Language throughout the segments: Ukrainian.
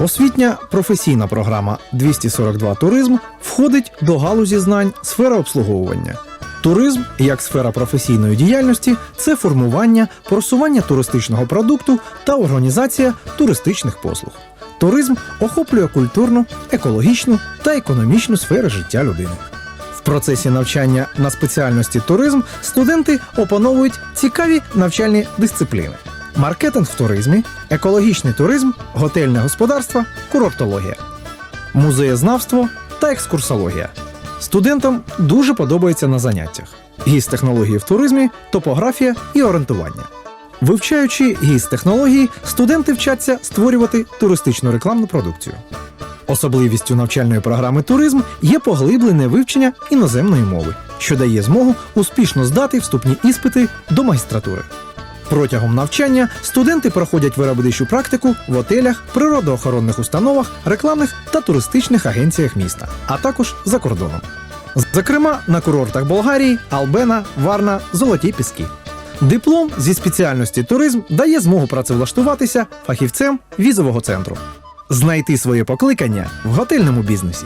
Освітня професійна програма 242 туризм входить до галузі знань сфера обслуговування. Туризм як сфера професійної діяльності це формування, просування туристичного продукту та організація туристичних послуг. Туризм охоплює культурну, екологічну та економічну сфери життя людини. В процесі навчання на спеціальності туризм студенти опановують цікаві навчальні дисципліни: маркетинг в туризмі, екологічний туризм, готельне господарство, курортологія, музеєзнавство та екскурсологія. Студентам дуже подобається на заняттях: гість технології в туризмі, топографія і орієнтування. Вивчаючи гість технології, студенти вчаться створювати туристичну рекламну продукцію. Особливістю навчальної програми туризм є поглиблене вивчення іноземної мови, що дає змогу успішно здати вступні іспити до магістратури. Протягом навчання студенти проходять виробничу практику в готелях, природоохоронних установах, рекламних та туристичних агенціях міста, а також за кордоном. Зокрема, на курортах Болгарії, Албена, Варна, Золоті Піски. Диплом зі спеціальності туризм дає змогу працевлаштуватися фахівцем візового центру, знайти своє покликання в готельному бізнесі,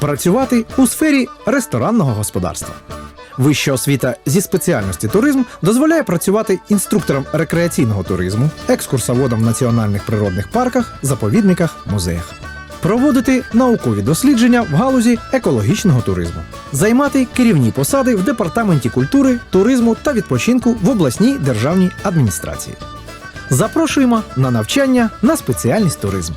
працювати у сфері ресторанного господарства. Вища освіта зі спеціальності туризм дозволяє працювати інструктором рекреаційного туризму, екскурсоводом в національних природних парках, заповідниках, музеях, проводити наукові дослідження в галузі екологічного туризму, займати керівні посади в департаменті культури, туризму та відпочинку в обласній державній адміністрації. Запрошуємо на навчання на спеціальність туризм.